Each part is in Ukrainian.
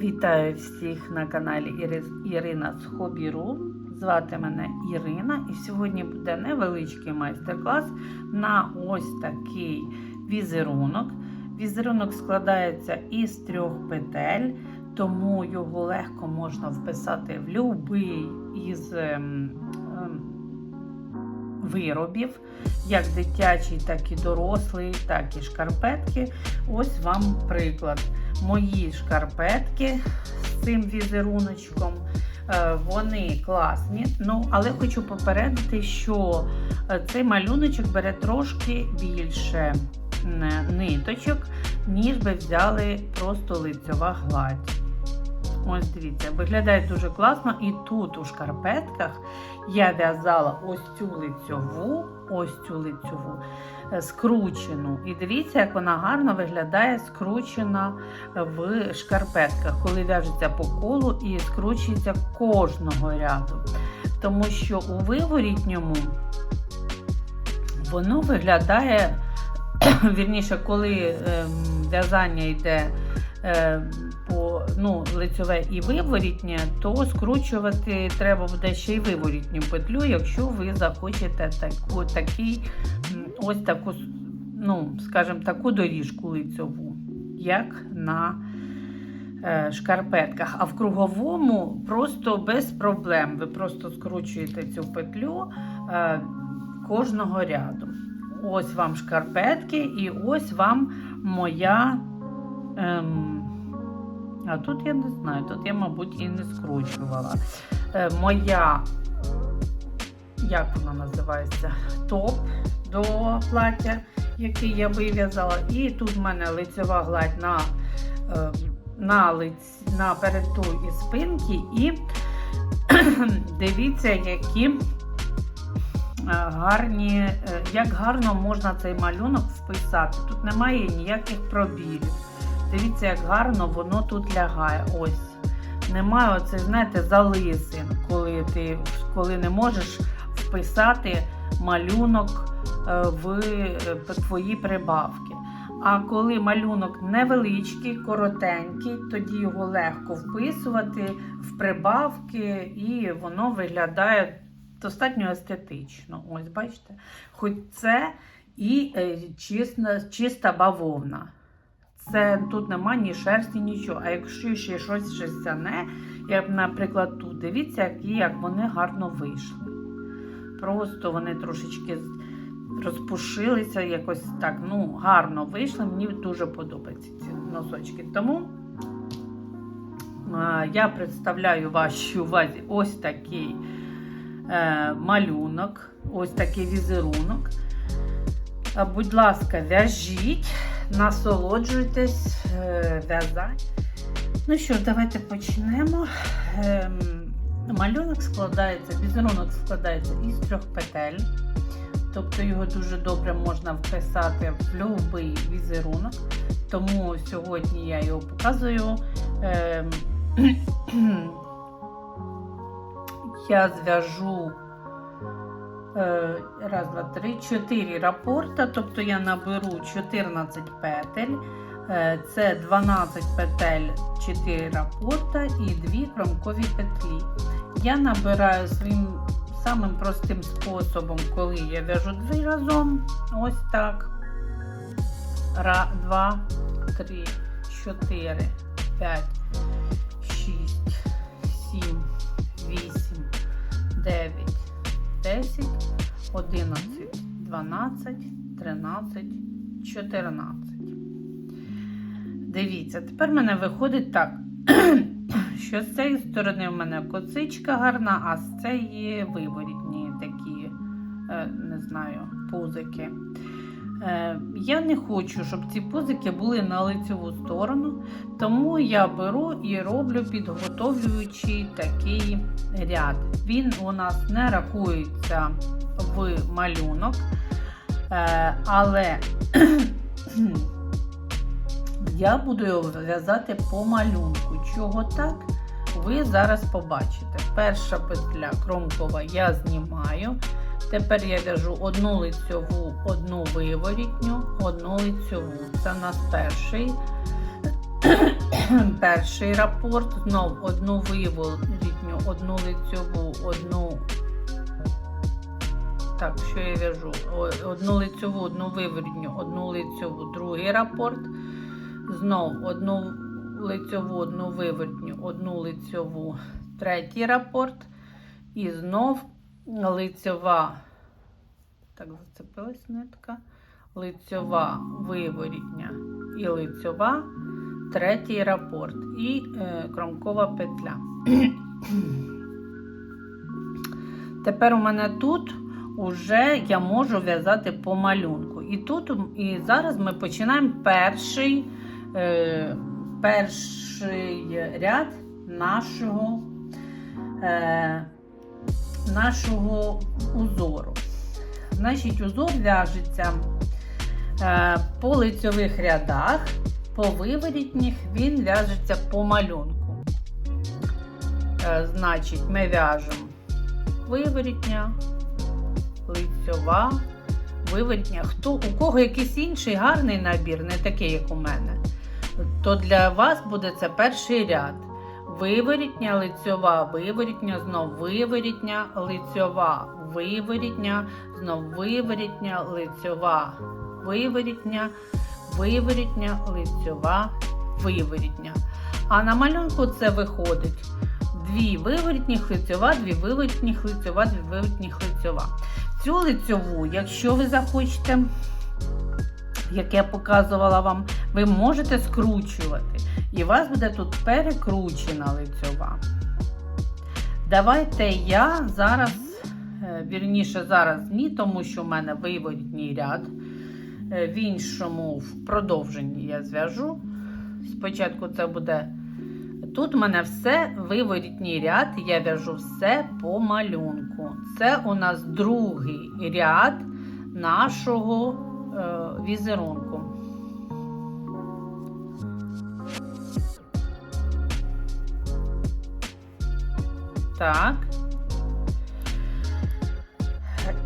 Вітаю всіх на каналі Ірина з Хобі.ру. Звати мене Ірина, і сьогодні буде невеличкий майстер-клас на ось такий візерунок. Візерунок складається із трьох петель, тому його легко можна вписати в будь-який із ем, ем, виробів, як дитячий, так і дорослий, так і шкарпетки. Ось вам приклад. Мої шкарпетки з цим візеруночком. е, Вони класні, ну але хочу попередити, що е, цей малюночок бере трошки більше ниточок, ніж би взяли просто лицьова гладь. Ось дивіться, виглядає дуже класно. І тут у шкарпетках я в'язала ось цю лицьову, ось цю лицьову е, скручену. І дивіться, як вона гарно виглядає скручена в шкарпетках, коли в'яжеться по колу і скручується кожного ряду. Тому що у виворітньому воно виглядає, вірніше, коли ем, в'язання йде. е, по ну, лицьове і виворітнє, то скручувати треба буде ще й виворітню петлю, якщо ви захочете таку, такий, ось таку, ну, скажімо, таку доріжку лицьову, як на е, шкарпетках. А в круговому просто без проблем. Ви просто скручуєте цю петлю е, кожного ряду. Ось вам шкарпетки, і ось вам моя. Ем, а тут я не знаю, тут я, мабуть, і не скручувала. Е, моя, як вона називається, топ до плаття, який я вив'язала. І тут в мене лицьова гладь на, е, на, лиць, на передту і спинки. І дивіться, які е, гарні, е, як гарно можна цей малюнок вписати. Тут немає ніяких пробілів. Дивіться, як гарно воно тут лягає. Ось. Немає оце, знаєте, залисин, коли ти коли не можеш вписати малюнок в е, твої прибавки. А коли малюнок невеличкий, коротенький, тоді його легко вписувати в прибавки, і воно виглядає достатньо естетично. Ось, бачите? Хоч це і е, чисна, чиста бавовна. Це тут нема ні шерсті, нічого. А якщо ще щось шерстяне, як, наприклад, тут, дивіться, як вони гарно вийшли. Просто вони трошечки розпушилися, якось так ну, гарно вийшли. Мені дуже подобаються ці носочки. Тому я представляю вашій увазі ось такий е, малюнок, ось такий візерунок. Будь ласка, в'яжіть насолоджуйтесь е, в'язанням. Ну що, давайте почнемо. Ем, малюнок складається, візерунок складається із трьох петель. Тобто його дуже добре можна вписати в будь-який візерунок. Тому сьогодні я його показую. Ем, я зв'яжу Е, раз, два, три, чотири рапорта, тобто я наберу 14 петель. Е, Це 12 петель, 4 рапорта і 2 кромкові петлі. Я набираю своїм самим простим способом, коли я в'яжу дві разом. Ось так. Ра, 2, 3, 4, 5, 6, 7, 8, 9. 10, 11, 12, 13, 14. Дивіться, тепер в мене виходить так, що з цієї сторони в мене косичка гарна, а з цієї виворітні такі, е, не знаю, пузики. Е, Я не хочу, щоб ці пузики були на лицеву сторону, тому я беру і роблю підготовлюючий такий ряд. Він у нас не рахується в малюнок, е, але я буду його в'язати по малюнку. Чого так? Ви зараз побачите. Перша петля кромкова я знімаю. Тепер я в'яжу одну лицьову, одну виворітню, одну лицьову. Це у нас перший перший рапорт, знов одну виворітню, одну лицьову, одну. Так, що я в'яжу? Одну лицьову, одну виворітню, одну лицьову, другий рапорт. Знов одну лицьову, одну виворітню, одну лицьову, третій рапорт. І знов лицьова. Так, зацепилась нитка. Лицьова виворітня і лицьова, третій рапорт і е, кромкова петля. Тепер у мене тут уже я можу в'язати по малюнку. І тут і зараз ми починаємо перший, е, перший ряд нашого, е, нашого узору. Значить, узор в'яжеться е, по лицьових рядах, по виворітніх він в'яжеться по малюнку. Е, значить, ми в'яжемо виворітня, лицьова, виворітня. Хто, у кого якийсь інший гарний набір, не такий, як у мене, то для вас буде це перший ряд. Виворітня, лицьова, виворітня, знов виворітня, лицьова, виворітня, знов виворітня, лицьова, виворітня, виворітня, лицьова, виворітня. А на малюнку це виходить дві виворітніх лицьова, дві виворітніх лицьова, дві виворітніх лицьова. Цю лицьову, якщо ви захочете, як я показувала вам, ви можете скручувати. І у вас буде тут перекручена лицьова. Давайте я зараз, е, вірніше, зараз ні, тому що в мене виворітній ряд. Е, В іншому в продовженні я зв'яжу. Спочатку це буде. Тут у мене все виворітній ряд, я в'яжу все по малюнку. Це у нас другий ряд нашого візерунку. Так.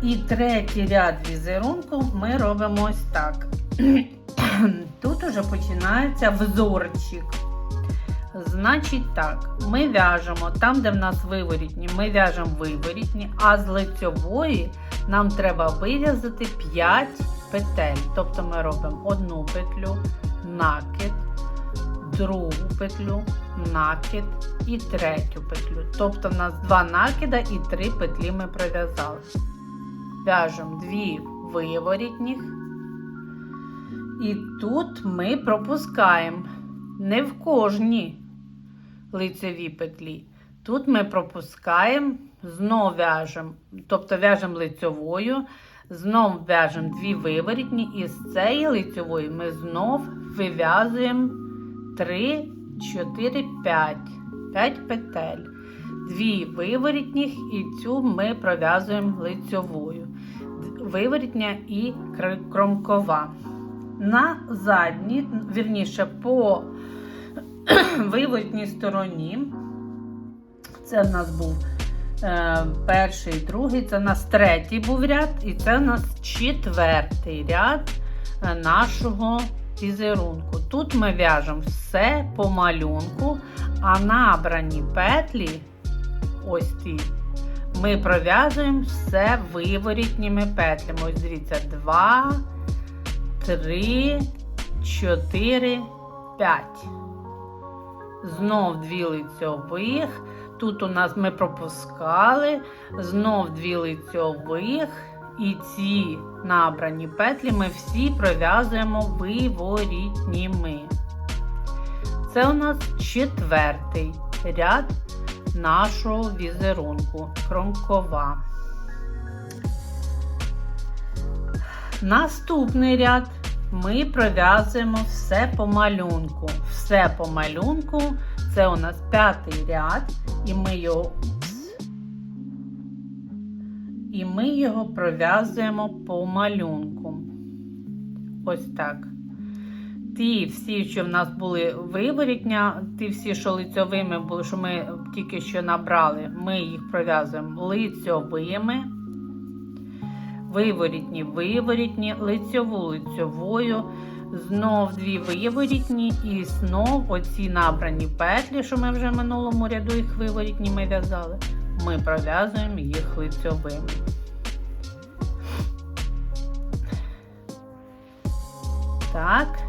І третій ряд візерунку ми робимо ось так. Тут уже починається взорчик. Значить так, ми в'яжемо там, де в нас виворітні, ми в'яжемо виворітні, а з лицьової нам треба вив'язати 5 петель. Тобто ми робимо одну петлю, накид, другу петлю, накид і третю петлю. Тобто в нас два накида і три петлі ми пров'язали. В'яжемо дві виворітніх. І тут ми пропускаємо не в кожній лицевій петлі. Тут ми пропускаємо, знов в'яжемо, тобто в'яжемо лицьовою, знов в'яжемо дві виворітні, і з цієї лицьової ми знов вив'язуємо 3, 4, 5, 5 петель. Дві виворітніх і цю ми пров'язуємо лицьовою. Виворітня і кромкова. На задній, вірніше, по виворітній стороні. Це в нас був перший, другий, це в нас третій був ряд, і це в нас четвертий ряд е, нашого візерунку. Тут ми в'яжемо все по малюнку, а набрані петлі, ось ці, ми пров'язуємо все виворітніми петлями. Ось дивіться, 2, 3, 4, 5. Знов дві лицьових. Тут у нас ми пропускали, знов дві лицьових. І ці набрані петлі ми всі пров'язуємо виворітніми. Це у нас четвертий ряд нашого візерунку кромкова. Наступний ряд ми пров'язуємо все по малюнку. Все по малюнку. Це у нас п'ятий ряд, і ми його і ми його пров'язуємо по малюнку. Ось так. Ті всі, що в нас були виворітня, ті всі, що лицьовими були, що ми тільки що набрали, ми їх пров'язуємо лицьовими. Виворітні, виворітні, лицьову лицьовою, знов дві виворітні і знов оці набрані петлі, що ми вже в минулому ряду їх виворітні ми в'язали, ми пров'язуємо їх лицьовими. Так,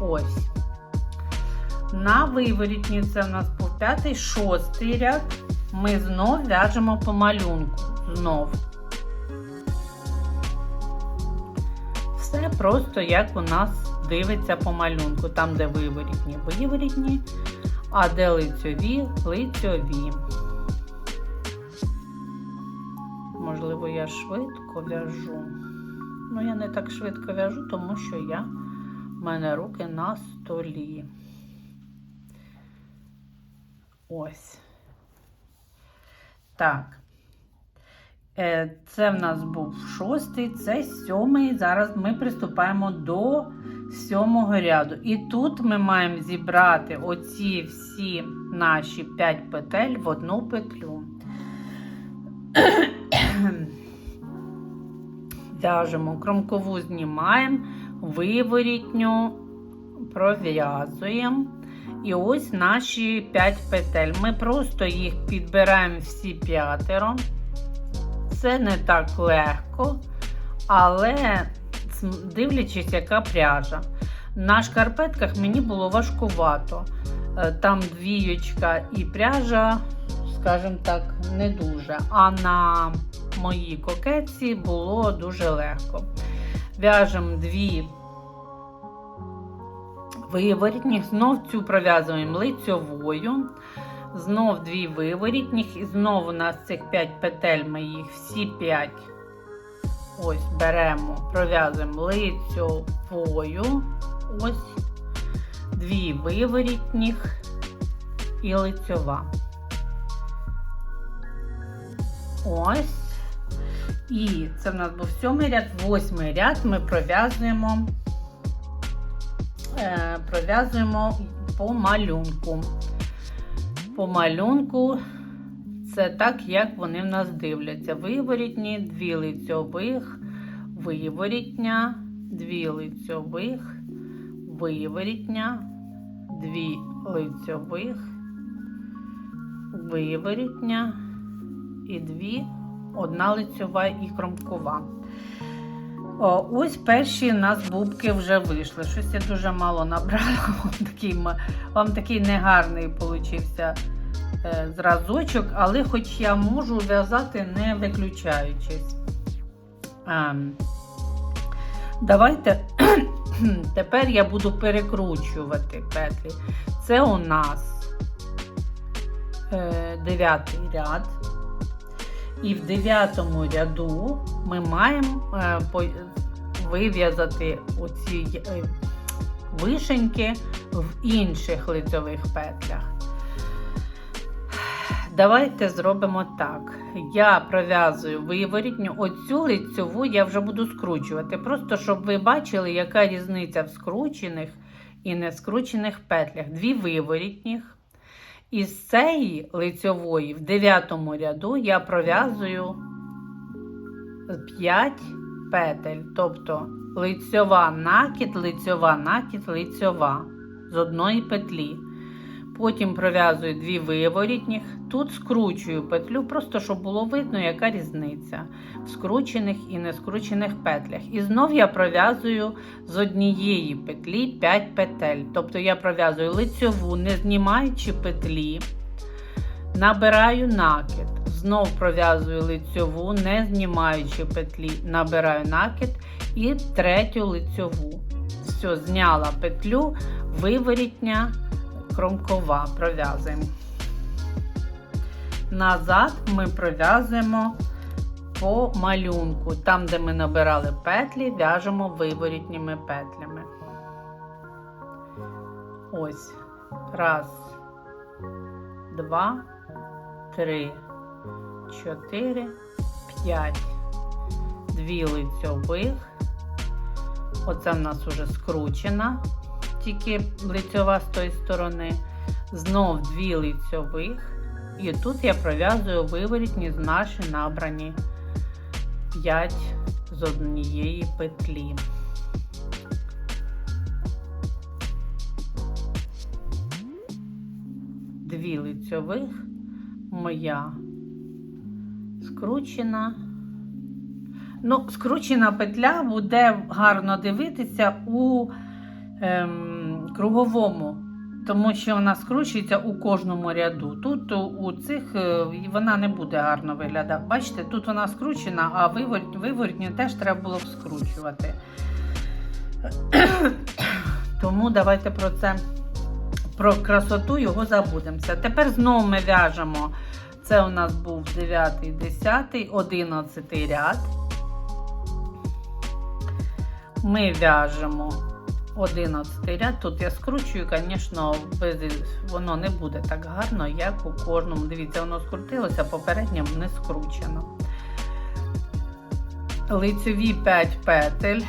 ось. На виворітні це в нас був п'ятий, шостий ряд. Ми знов в'яжемо по малюнку. Знов. Просто як у нас дивиться по малюнку. Там, де виворітні, виворітні, а де лицьові, лицьові. Можливо, я швидко в'яжу. Ну, я не так швидко в'яжу, тому що я в мене руки на столі. Ось. Так. Е, Це в нас був шостий, це сьомий. Зараз ми приступаємо до сьомого ряду. І тут ми маємо зібрати оці всі наші 5 петель в одну петлю. В'яжемо, кромкову знімаємо, виворітню пров'язуємо. І ось наші 5 петель. Ми просто їх підбираємо всі п'ятеро. Це не так легко, але дивлячись, яка пряжа. На шкарпетках мені було важкувато. Е, Там двієчка і пряжа, скажімо так, не дуже. А на моїй кокетці було дуже легко. В'яжемо дві виворітніх, знов цю пров'язуємо лицьовою. Знов дві виворітніх, і знову у нас цих 5 петель, ми їх всі 5 ось беремо, пров'язуємо лицьовою. Ось дві виворітніх і лицьова. Ось. І це в нас був сьомий ряд, восьмий ряд ми пров'язуємо е, пров'язуємо по малюнку. По малюнку це так, як вони в нас дивляться. Виворітні, дві лицьових, виворітня, дві лицьових, виворітня, дві лицьових, виворітня і дві, одна лицьова і кромкова. О, Ось перші у нас бубки вже вийшли. Щось я дуже мало набрала. Вам такий, вам такий негарний получився е, зразочок, але хоч я можу в'язати, не виключаючись. А, давайте тепер я буду перекручувати петлі. Це у нас е, дев'ятий ряд. І в дев'ятому ряду ми маємо е, вив'язати оці е, вишеньки в інших лицьових петлях. Давайте зробимо так. Я пров'язую виворітню, оцю лицьову я вже буду скручувати. Просто щоб ви бачили, яка різниця в скручених і не скручених петлях. Дві виворітніх. Із цієї лицьової в дев'ятому ряду я пров'язую 5 петель. Тобто лицьова накид, лицьова накид, лицьова з одної петлі. Потім пров'язую дві виворітніх. Тут скручую петлю, просто щоб було видно, яка різниця в скручених і не скручених петлях. І знов я пров'язую з однієї петлі 5 петель. Тобто я пров'язую лицьову, не знімаючи петлі, набираю накид. Знов пров'язую лицьову, не знімаючи петлі, набираю накид і третю лицьову. Все, зняла петлю, виворітня кромкова пров'язуємо. Назад ми пров'язуємо по малюнку. Там, де ми набирали петлі, в'яжемо виворітніми петлями. Ось. Раз, два, три, чотири, п'ять. Дві лицьових. Оце в нас уже скручена тільки лицьова з тої сторони, знов дві лицьових. І тут я пров'язую виворітні з наші набрані 5 з однієї петлі. Дві лицьових моя скручена. Ну, скручена петля буде гарно дивитися у ем, круговому, тому що вона скручується у кожному ряду. Тут у, цих е, вона не буде гарно виглядати. Бачите, тут вона скручена, а вивор- виворотню теж треба було б скручувати. Тому давайте про це, про красоту його забудемося. Тепер знову ми в'яжемо. Це у нас був 9, 10, 11 ряд. Ми в'яжемо 11 ряд. Тут я скручую, звісно, без, воно не буде так гарно, як у кожному. Дивіться, воно скрутилося, попередньо не скручено. Лицеві 5 петель,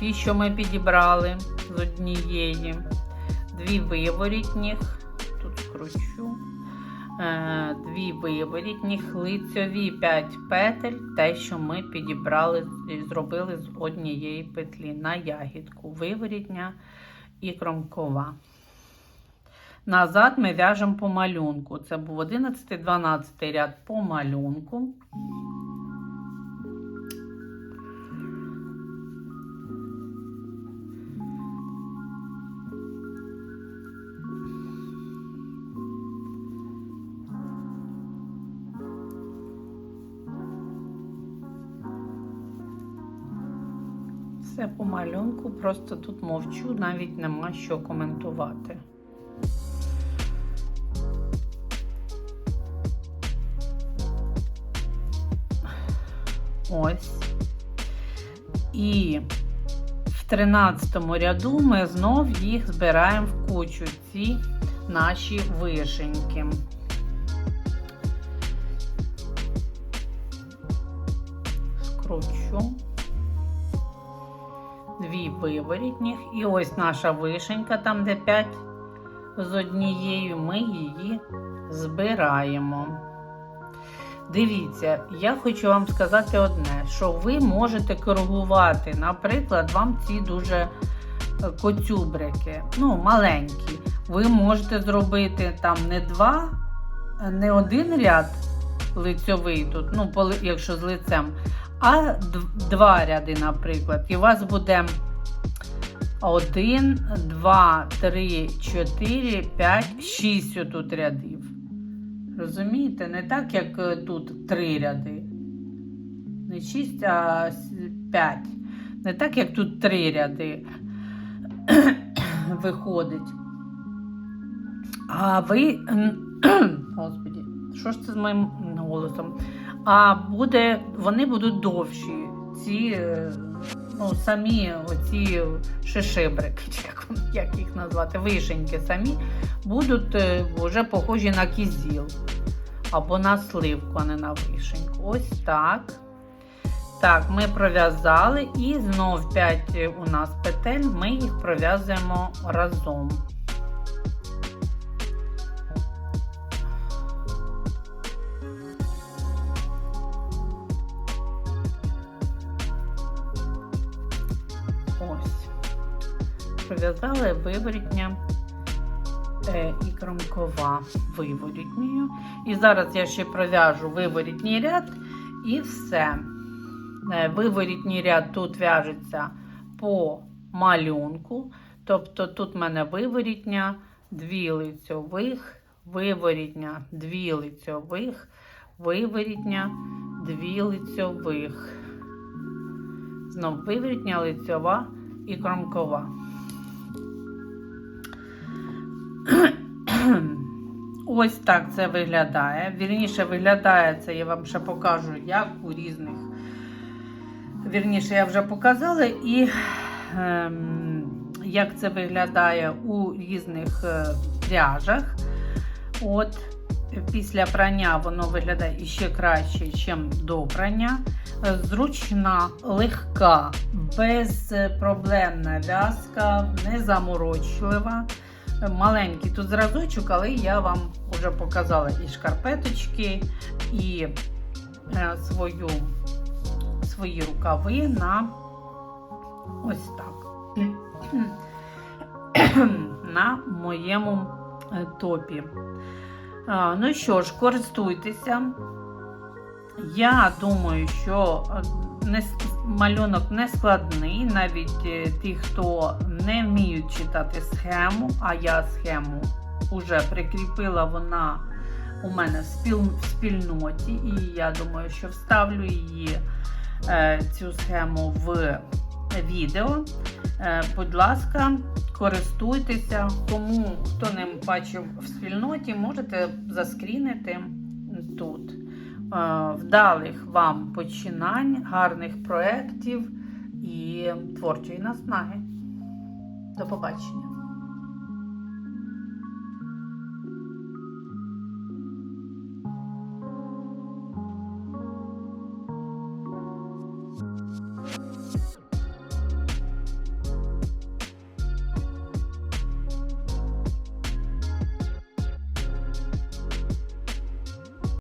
ті, що ми підібрали з однієї, дві виворітніх, тут скручу. Е, Дві виворітніх, лицьові 5 петель, те, що ми підібрали і зробили з однієї петлі на ягідку, виворітня і кромкова. Назад ми в'яжемо по малюнку. Це був 11-12 ряд по малюнку. Все по малюнку, просто тут мовчу, навіть нема що коментувати. Ось. І в 13 ряду ми знов їх збираємо в кучу, ці наші вишеньки. Скручу дві виворітніх. І ось наша вишенька, там де 5 з однією, ми її збираємо. Дивіться, я хочу вам сказати одне, що ви можете коригувати, наприклад, вам ці дуже е, коцюбрики, ну, маленькі. Ви можете зробити там не два, не один ряд лицьовий тут, ну, якщо з лицем, а два ряди, наприклад. І у вас буде 1, 2, 3, 4, 5, 6 тут рядів. Розумієте? Не так, як е, тут три ряди. Не 6, а 5. Не так, як тут три ряди виходить. А ви. Господі, що ж це з моїм голосом? А буде, вони будуть довші. Ці е, ну, самі оці шишибрики, як, як їх назвати, вишеньки самі будуть е, вже похожі на кізіл або на сливку, а не на вишеньку. Ось так. Так, ми пров'язали і знов 5 у нас петель, ми їх пров'язуємо разом. Пров'язали виворітня е, і кромкова виворітньою. І зараз я ще пров'яжу виворітній ряд і все. Е, Виворітній ряд тут в'яжеться по малюнку. Тобто тут в мене виворітня, дві лицьових, виворітня, дві лицьових, виворітня, дві лицьових. Знов виворітня, лицьова і кромкова. Ось так це виглядає. Вірніше виглядає це, я вам ще покажу, як у різних. Вірніше, я вже показала, і ем, як це виглядає у різних е, пряжах. От, після прання воно виглядає іще краще, ніж до прання. Е, Зручна, легка, безпроблемна в'язка, незаморочлива маленький тут зразочок, але я вам вже показала і шкарпеточки, і е, свою, свої рукави на ось так. На моєму е, топі. Ну що ж, користуйтеся. Я думаю, що е, малюнок не складний, навіть ті, хто не вміють читати схему, а я схему вже прикріпила вона у мене в, спіл, в спільноті, і я думаю, що вставлю її е, цю схему в відео. Е, будь ласка, користуйтеся. Кому хто не бачив в спільноті, можете заскрінити тут. Е, Вдалих вам починань, гарних проєктів і творчої наснаги. До побачення!